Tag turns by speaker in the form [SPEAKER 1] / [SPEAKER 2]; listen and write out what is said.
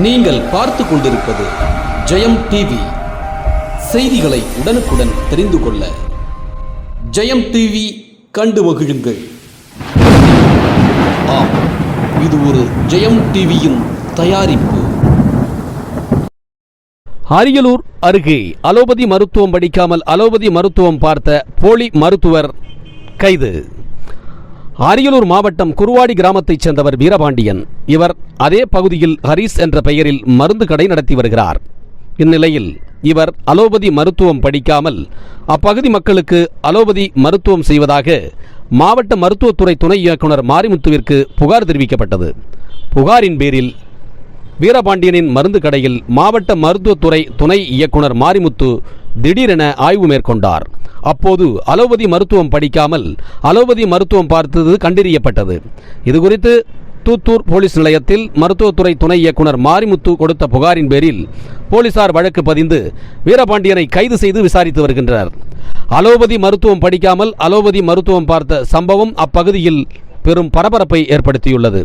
[SPEAKER 1] நீங்கள் பார்த்து கொண்டிருப்பது ஜெயம் டிவி செய்திகளை உடனுக்குடன் தெரிந்து கொள்ள ஜெயம் டிவி கண்டு மகிழுங்கள். ஆம் இது ஒரு ஜெயம் டிவியின் தயாரிப்பு.
[SPEAKER 2] அரியலூர் அருகே அலோபதி மருத்துவம் படிக்காமல் அலோபதி மருத்துவம் பார்த்த போலி மருத்துவர் கைது. அரியலூர் மாவட்டம் குருவாடி கிராமத்தைச் சேர்ந்தவர் வீரபாண்டியன். இவர் அதே பகுதியில் ஹரிஸ் என்ற பெயரில் மருந்து கடை நடத்தி வருகிறார். இந்நிலையில் இவர் அலோபதி மருத்துவம் படிக்காமல் அப்பகுதி மக்களுக்கு அலோபதி மருத்துவம் செய்வதாக மாவட்ட மருத்துவத்துறை துணை இயக்குனர் மாரிமுத்துவிற்கு புகார் தெரிவிக்கப்பட்டது. புகாரின் பேரில் வீரபாண்டியனின் மருந்து கடையில் மாவட்ட மருத்துவத்துறை துணை இயக்குனர் மாரிமுத்து திடீரென ஆய்வு மேற்கொண்டார். அப்போது அலோபதி மருத்துவம் படிக்காமல் அலோபதி மருத்துவம் பார்த்தது கண்டறியப்பட்டது. இதுகுறித்து தூத்தூர் போலீஸ் நிலையத்தில் மருத்துவத்துறை துணை இயக்குனர் மாரிமுத்து கொடுத்த புகாரின் பேரில் போலீசார் வழக்கு பதிந்து வீரபாண்டியனை கைது செய்து விசாரித்து வருகின்றனர். அலோபதி மருத்துவம் படிக்காமல் அலோபதி மருத்துவம் பார்த்த சம்பவம் அப்பகுதியில் பெரும் பரபரப்பை ஏற்படுத்தியுள்ளது.